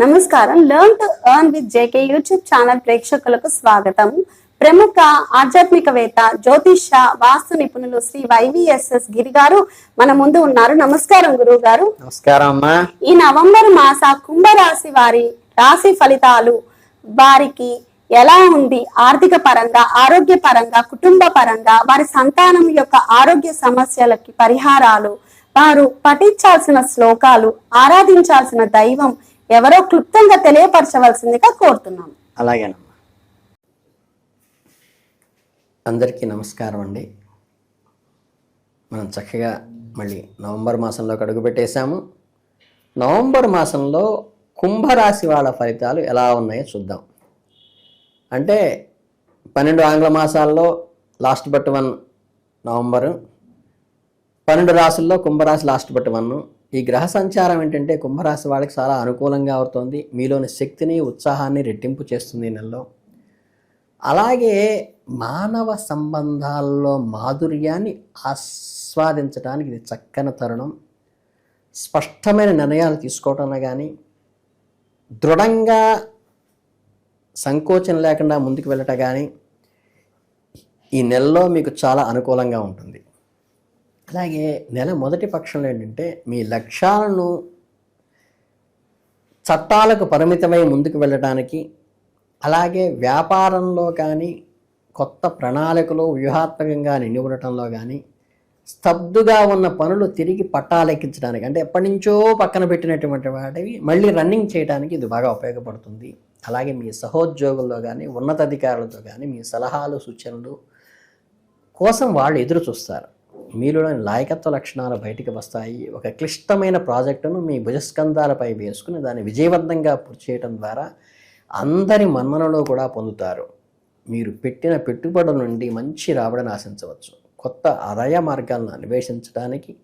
నమస్కారం. Learn to earn with JK YouTube channel ప్రేక్షకులకు స్వాగతం. ప్రముఖ ఆధ్యాత్మికవేత్త జ్యోతిష వాస్తు నిపుణులు శ్రీ వైవిఎస్ఎస్ గిరి గారు మన ముందు ఉన్నారు. నమస్కారం గురువు గారు నమస్కారం అమ్మా. ఈ నవంబర్ మాస కుంభరాశి వారి రాశి ఫలితాలు వారికి ఎలా ఉంది? ఆర్థిక పరంగా ఆరోగ్య పరంగా కుటుంబ పరంగా వారి సంతానం యొక్క ఆరోగ్య సమస్యలకి పరిహారాలు వారు పఠించాల్సిన శ్లోకాలు ఆరాధించాల్సిన దైవం ఎవరో క్లుప్తంగా తెలియపరచవలసిందిగా కోరుతున్నాను. అలాగేనమ్మా. అందరికీ నమస్కారం అండి. మనం చక్కగా మళ్ళీ నవంబర్ మాసంలోకి అడుగుపెట్టేశాము నవంబర్ మాసంలో కుంభరాశి వాళ్ళ ఫలితాలు ఎలా ఉన్నాయో చూద్దాం. అంటే పన్నెండు ఆంగ్ల మాసాల్లో లాస్ట్ బట్ వన్ నవంబరు పన్నెండు రాశుల్లో కుంభరాశి లాస్ట్ బట్ వన్ ఈ గ్రహ సంచారం ఏంటంటే కుంభరాశి వాళ్ళకి చాలా అనుకూలంగా అవుతుంది. మీలోని శక్తిని ఉత్సాహాన్ని రెట్టింపు చేస్తుంది ఈ నెలలో. అలాగే మానవ సంబంధాల్లో మాధుర్యాన్ని ఆస్వాదించడానికి ఇది చక్కని తరుణం. స్పష్టమైన నిర్ణయాలు తీసుకోవటంలో కానీ దృఢంగా సంకోచం లేకుండా ముందుకు వెళ్ళటం కానీ ఈ నెలలో మీకు చాలా అనుకూలంగా ఉంటుంది. అలాగే నెల మొదటి పక్షంలో ఏంటంటే మీ లక్ష్యాలను చట్టాలకు పరిమితమై ముందుకు వెళ్ళడానికి అలాగే వ్యాపారంలో కానీ కొత్త ప్రణాళికలు వ్యూహాత్మకంగా నిండివడటంలో కానీ స్తబ్దుగా ఉన్న పనులు తిరిగి పట్టాలెక్కించడానికి అంటే ఎప్పటి నుంచో పక్కన పెట్టినటువంటి వాటివి మళ్ళీ రన్నింగ్ చేయడానికి ఇది బాగా ఉపయోగపడుతుంది. అలాగే మీ సహోద్యోగుల్లో కానీ ఉన్నతాధికారులతో కానీ మీ సలహాలు సూచనలు కోసం వాళ్ళు ఎదురు చూస్తారు. మీలోని నాయకత్వ లక్షణాలు బయటికి వస్తాయి. ఒక క్లిష్టమైన ప్రాజెక్టును మీ భుజస్కంధాలపై వేసుకుని దాన్ని విజయవంతంగా పూర్తి చేయడం ద్వారా అందరి మన్ననలో కూడా పొందుతారు. మీరు పెట్టిన పెట్టుబడుల నుండి మంచి రాబడిని ఆశించవచ్చు. కొత్త ఆదాయ మార్గాలను అన్వేషించడానికి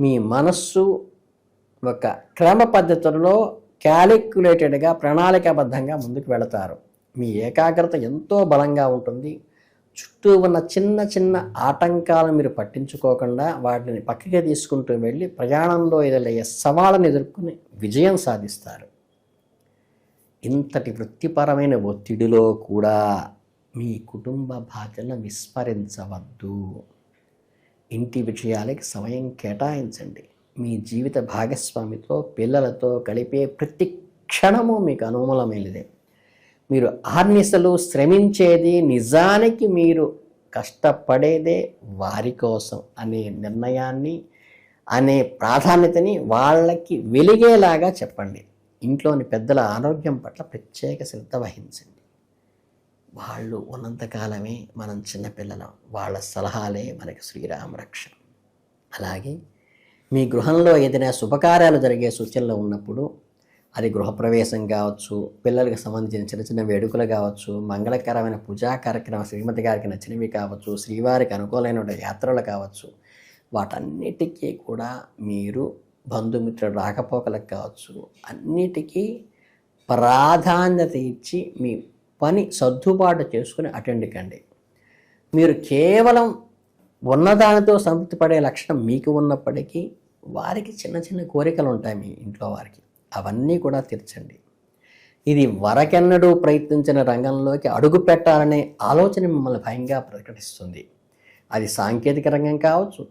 మీ మనస్సు ఒక క్రమ పద్ధతుల్లో క్యాలిక్యులేటెడ్గా ప్రణాళికాబద్ధంగా ముందుకు వెళతారు. మీ ఏకాగ్రత ఎంతో బలంగా ఉంటుంది. చుట్టూ ఉన్న చిన్న చిన్న ఆటంకాలను మీరు పట్టించుకోకుండా వాటిని పక్కకి తీసుకుంటూ వెళ్ళి ప్రయాణంలో ఎదురయ్యే సవాళ్ళను ఎదుర్కొని విజయం సాధిస్తారు. ఇంతటి వృత్తిపరమైన ఒత్తిడిలో కూడా మీ కుటుంబ బాధ్యతలను విస్మరించవద్దు. ఇంటి విషయాలకి సమయం కేటాయించండి. మీ జీవిత భాగస్వామితో పిల్లలతో కలిపే ప్రతి క్షణము మీకు అనుమూలమైనదే మీరు ఆర్నిసలు శ్రమించేది నిజానికి మీరు కష్టపడేదే వారి కోసం అనే నిర్ణయాన్ని అనే ప్రాధాన్యతని వాళ్ళకి వెలిగేలాగా చెప్పండి. ఇంట్లోని పెద్దల ఆరోగ్యం పట్ల ప్రత్యేక శ్రద్ధ వహించండి. వాళ్ళు ఉన్నంతకాలమే మనం చిన్నపిల్లలం వాళ్ళ సలహాలే మనకి శ్రీరామ రక్ష అలాగే మీ గృహంలో ఏదైనా శుభకార్యాలు జరిగే సూచనలు ఉన్నప్పుడు అది గృహప్రవేశం కావచ్చు పిల్లలకు సంబంధించిన చిన్న చిన్న వేడుకలు కావచ్చు మంగళకరమైన పూజా కార్యక్రమం శ్రీమతి గారికి నచ్చినవి కావచ్చు శ్రీవారికి అనుకూలమైన యాత్రలు కావచ్చు వాటన్నిటికీ కూడా మీరు బంధుమిత్రులు రాకపోకలకు కావచ్చు అన్నిటికీ ప్రాధాన్యత ఇచ్చి మీ పని సర్దుబాటు చేసుకుని అటెండ్ కండి. మీరు కేవలం ఉన్నదానితో సంతృప్తి పడే లక్షణం మీకు ఉన్నప్పటికీ వారికి చిన్న చిన్న కోరికలు ఉంటాయి మీ ఇంట్లో వారికి. అవన్నీ కూడా తీర్చండి. ఇది వరకెన్నడూ ప్రయత్నించిన రంగంలోకి అడుగు పెట్టాలనే ఆలోచన మిమ్మల్ని భయంగా ప్రకటిస్తుంది. అది సాంకేతిక రంగం కావచ్చు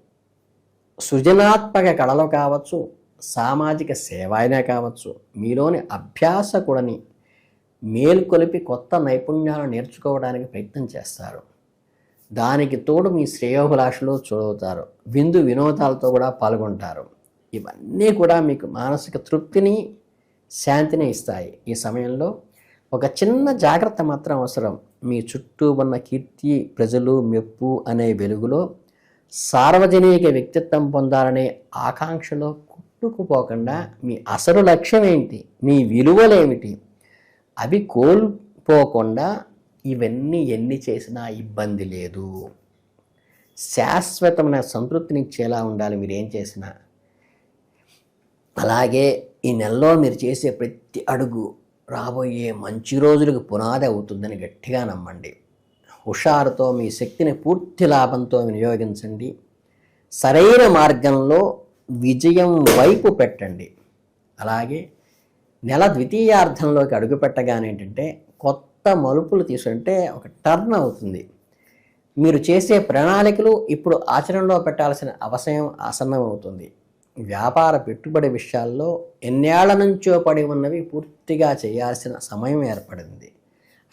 సృజనాత్మక కళలో కావచ్చు సామాజిక సేవ అయినా కావచ్చు మీలోని అభ్యాసకుడని మేల్కొలిపి కొత్త నైపుణ్యాలు నేర్చుకోవడానికి ప్రయత్నం చేస్తారు. దానికి తోడు మీ శ్రేయోభిలాషలో చూడవుతారు. విందు వినోదాలతో కూడా పాల్గొంటారు. ఇవన్నీ కూడా మీకు మానసిక తృప్తిని శాంతిని ఇస్తాయి. ఈ సమయంలో ఒక చిన్న జాగ్రత్త మాత్రం అవసరం. మీ చుట్టూ ఉన్న కీర్తి ప్రజలు మెప్పు అనే వెలుగులో సార్వజనిక వ్యక్తిత్వం పొందాలనే ఆకాంక్షలో కుట్టుకుపోకుండా మీ అసలు లక్ష్యం ఏంటి? మీ విలువలేమిటి అవి కోల్పోకుండా ఇవన్నీ ఎన్ని చేసినా ఇబ్బంది లేదు. శాశ్వతమైన సంతృప్తినిచ్చేలా ఉండాలి మీరు ఏం చేసినా. అలాగే ఈ నెలలో మీరు చేసే ప్రతి అడుగు రాబోయే మంచి రోజులకు పునాది అవుతుందని గట్టిగా నమ్మండి. హుషారుతో మీ శక్తిని పూర్తి లాభంతో వినియోగించండి. సరైన మార్గంలో విజయం వైపు పెట్టండి. అలాగే నెల ద్వితీయార్థంలోకి అడుగుపెట్టగానే ఏంటంటే కొత్త మలుపులు తీసుకుంటే ఒక టర్న్ అవుతుంది. మీరు చేసే ప్రణాళికలు ఇప్పుడు ఆచరణలో పెట్టాల్సిన అవసరం ఆసన్నమవుతుంది. వ్యాపార పెట్టుబడి విషయాల్లో ఎన్నేళ్ళ నుంచో పడి ఉన్నవి పూర్తిగా చేయాల్సిన సమయం ఏర్పడింది.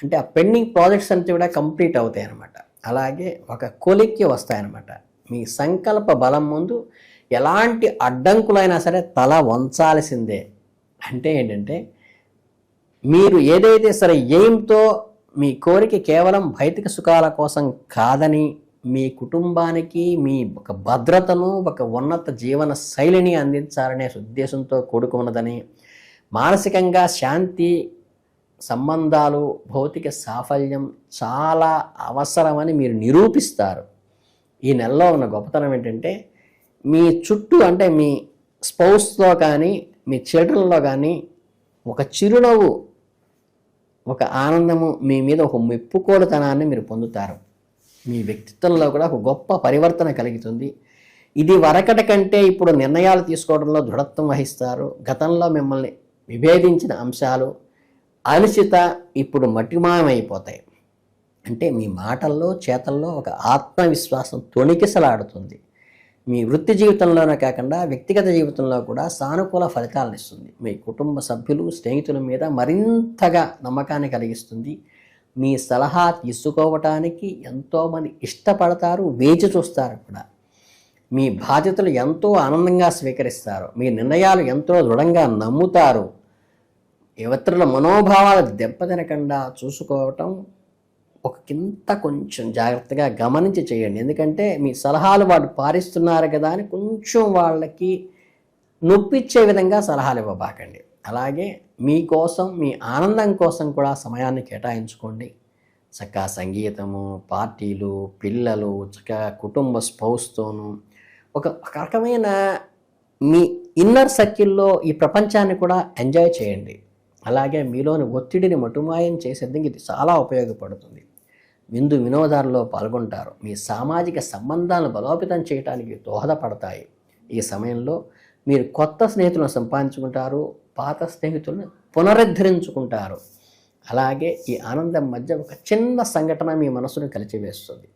అంటే ఆ పెండింగ్ ప్రాజెక్ట్స్ అంతా కూడా కంప్లీట్ అవుతాయి అన్నమాట. అలాగే ఒక కొలిక్కి వస్తాయన్నమాట మీ సంకల్ప బలం ముందు ఎలాంటి అడ్డంకులైనా సరే తల వంచాల్సిందే. అంటే ఏంటంటే మీరు ఏదైతే సరే ఎయిమ్తో మీ కోరిక కేవలం భౌతిక సుఖాల కోసం కాదని మీ కుటుంబానికి మీ ఒక భద్రతను ఒక ఉన్నత జీవన శైలిని అందించాలనే ఉద్దేశంతో కూడుకున్నదని మానసికంగా శాంతి సంబంధాలు భౌతిక సాఫల్యం చాలా అవసరమని మీరు నిరూపిస్తారు. ఈ నెలలో ఉన్న గొప్పతనం ఏంటంటే మీ చుట్టూ అంటే మీ స్పౌస్లో కానీ మీ చిల్డ్రన్లో కానీ ఒక చిరునవ్వు ఒక ఆనందము మీ మీద ఒక మెప్పుకోలుతనాన్ని మీరు పొందుతారు. మీ వ్యక్తిత్వంలో కూడా ఒక గొప్ప పరివర్తన కలుగుతుంది. ఇది వరకటి కంటే ఇప్పుడు నిర్ణయాలు తీసుకోవడంలో దృఢత్వం వహిస్తారు. గతంలో మిమ్మల్ని విభేదించిన అంశాలు అనిశ్చిత ఇప్పుడు మటిమాయమైపోతాయి. అంటే మీ మాటల్లో చేతల్లో ఒక ఆత్మవిశ్వాసం తొణికిసలాడుతుంది. మీ వృత్తి జీవితంలోనే కాకుండా వ్యక్తిగత జీవితంలో కూడా సానుకూల ఫలితాలను ఇస్తుంది. మీ కుటుంబ సభ్యులు స్నేహితుల మీద మరింతగా నమ్మకాన్ని కలిగిస్తుంది. మీ సలహా తీసుకోవటానికి ఎంతోమంది ఇష్టపడతారు వేచి చూస్తారు కూడా. మీ బాధ్యతలు ఎంతో ఆనందంగా స్వీకరిస్తారు. మీ నిర్ణయాలు ఎంతో దృఢంగా నమ్ముతారు. ఇతరుల మనోభావాలు దెబ్బతినకుండా చూసుకోవటం ఒక కింత కొంచెం జాగ్రత్తగా గమనించి చేయండి. ఎందుకంటే మీ సలహాలు వాళ్ళు పారిస్తున్నారు కదా అని కొంచెం వాళ్ళకి నొప్పిచ్చే విధంగా సలహాలు ఇవ్వబాకండి. అలాగే మీకోసం మీ ఆనందం కోసం కూడా సమయాన్ని కేటాయించుకోండి. చక్కగా సంగీతము పార్టీలు పిల్లలు చక్కగా కుటుంబ స్పౌస్తోనూ ఒక ఒక రకమైన మీ ఇన్నర్ సర్కిల్లో ఈ ప్రపంచాన్ని కూడా ఎంజాయ్ చేయండి. అలాగే మీలోని ఒత్తిడిని మటుమాయం చేసేందుకు ఇది చాలా ఉపయోగపడుతుంది. విందు వినోదాల్లో పాల్గొంటారు. మీ సామాజిక సంబంధాలను బలోపేతం చేయడానికి దోహదపడతాయి. ఈ సమయంలో మీరు కొత్త స్నేహితులను సంపాదించుకుంటారు పాత స్నేహితులను పునరుద్ధరించుకుంటారు. అలాగే ఈ ఆనందం మధ్య ఒక చిన్న సంఘటన మీ మనసును కలిచివేస్తుంది.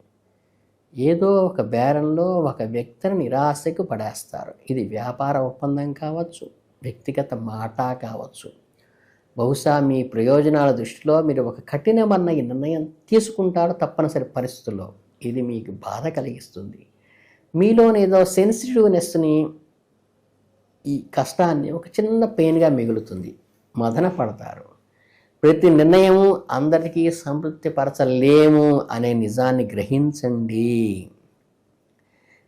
ఏదో ఒక బేరంలో ఒక వ్యక్తిని నిరాశకు పడేస్తారు. ఇది వ్యాపార ఒప్పందం కావచ్చు వ్యక్తిగత మాట కావచ్చు. బహుశా మీ ప్రయోజనాల దృష్టిలో మీరు ఒక కఠినమన్న ఈ నిర్ణయం తీసుకుంటారు తప్పనిసరి పరిస్థితుల్లో. ఇది మీకు బాధ కలిగిస్తుంది. మీలోని ఏదో సెన్సిటివ్నెస్ని ఈ కష్టాన్ని ఒక చిన్న పెయిన్గా మిగులుతుంది. మదన పడతారు. ప్రతి నిర్ణయము అందరికీ సంతృప్తిపరచలేము అనే నిజాన్ని గ్రహించండి.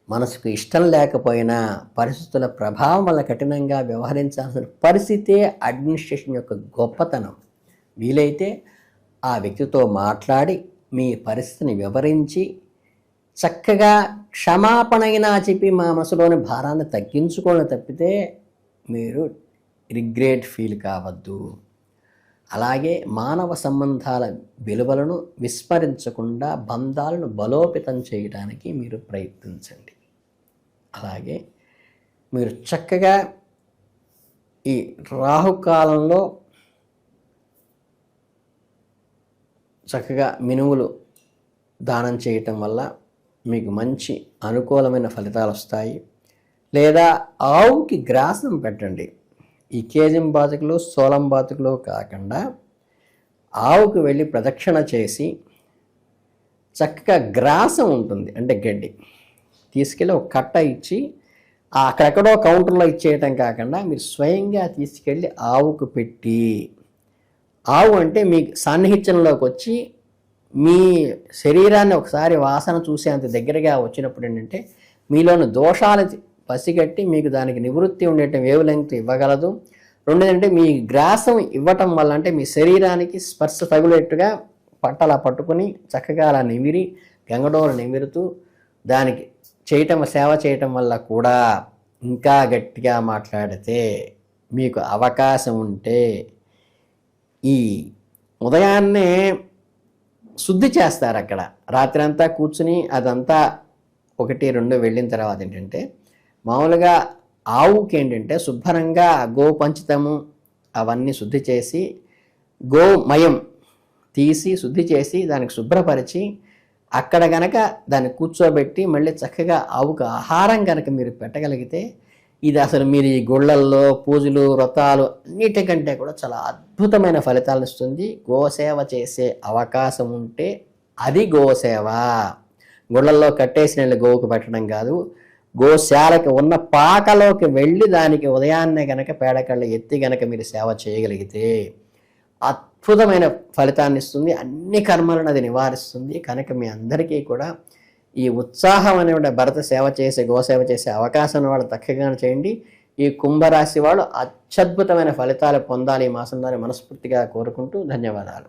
మనసుకు ఇష్టం లేకపోయినా పరిస్థితుల ప్రభావం వల్ల కఠినంగా వ్యవహరించాల్సిన పరిస్థితే అడ్మినిస్ట్రేషన్ యొక్క గొప్పతనం. వీలైతే ఆ వ్యక్తితో మాట్లాడి మీ పరిస్థితిని వివరించి చక్కగా క్షమాపణైనా చెప్పి మా మనసులోని భారాన్ని తగ్గించుకోవడం తప్పితే మీరు రిగ్రెట్ ఫీల్ కావద్దు. అలాగే మానవ సంబంధాల విలువలను విస్మరించకుండా బంధాలను బలోపేతం చేయడానికి మీరు ప్రయత్నించండి. అలాగే మీరు చక్కగా ఈ రాహుకాలంలో చక్కగా మినుములు దానం చేయటం వల్ల మీకు మంచి అనుకూలమైన ఫలితాలు వస్తాయి. లేదా ఆవుకి గ్రాసం పెట్టండి. ఈ కేజం బాతుకులు సోలం బాతుకులు కాకుండా ఆవుకు వెళ్ళి ప్రదక్షిణ చేసి చక్కగా గ్రాసం ఉంటుంది. అంటే గడ్డి. తీసుకెళ్ళి ఒక కట్ట ఇచ్చి అక్కడెక్కడో కౌంటర్లో ఇచ్చేయటం కాకుండా మీరు స్వయంగా తీసుకెళ్ళి ఆవుకు పెట్టి ఆవు అంటే మీ సాన్నిహిత్యంలోకి వచ్చి మీ శరీరాన్ని ఒకసారి వాసన చూసేంత దగ్గరగా వచ్చినప్పుడు ఏంటంటే మీలోని దోషాలు పసిగట్టి మీకు దానికి నివృత్తి ఉండేట వేవ్ లెంగ్త్ ఇవ్వగలదు రెండోదంటే మీ గ్రాసం ఇవ్వటం వల్ల అంటే మీ శరీరానికి స్పర్శ తగులేట్టుగా పట్టలా పట్టుకుని చక్కగా అలా నిమిరి గంగడోలు నిమిరుతూ దానికి చేయటం సేవ చేయటం వల్ల కూడా ఇంకా గట్టిగా మాట్లాడితే మీకు అవకాశం ఉంటే ఈ ఉదయాన్నే శుద్ధి చేస్తారు అక్కడ. రాత్రి అంతా కూర్చుని అదంతా ఒకటి రెండు వెళ్ళిన తర్వాత ఏంటంటే మామూలుగా ఆవుకి ఏంటంటే శుభ్రంగా గో పంచితము అవన్నీ శుద్ధి చేసి గోమయం తీసి శుద్ధి చేసి దానికి శుభ్రపరిచి అక్కడ గనక దాన్ని కూర్చోబెట్టి మళ్ళీ చక్కగా ఆవుకు ఆహారం కనుక మీరు పెట్టగలిగితే ఇది అసలు మీరు ఈ గుళ్ళల్లో పూజలు వ్రతాలు అన్నిటికంటే కూడా చాలా అద్భుతమైన ఫలితాలు ఇస్తుంది. గోసేవ చేసే అవకాశం ఉంటే అది గోసేవ. గుళ్ళల్లో కట్టేసిన గోవుకు పెట్టడం కాదు. గోశాలకు ఉన్న పాకలోకి వెళ్ళి దానికి ఉదయాన్నే గనక పేడకళ్ళు ఎత్తి గనక మీరు సేవ చేయగలిగితే అద్భుతమైన ఫలితాన్ని ఇస్తుంది. అన్ని కర్మలను అది నివారిస్తుంది. కనుక మీ అందరికీ కూడా ఈ ఉత్సాహం అనే భరత సేవ చేసే గోసేవ చేసే అవకాశం వాళ్ళు చక్కగా చేయండి. ఈ కుంభరాశి వాళ్ళు అత్యద్భుతమైన ఫలితాలు పొందాలి ఈ మాసంలోనే మనస్ఫూర్తిగా కోరుకుంటూ ధన్యవాదాలు.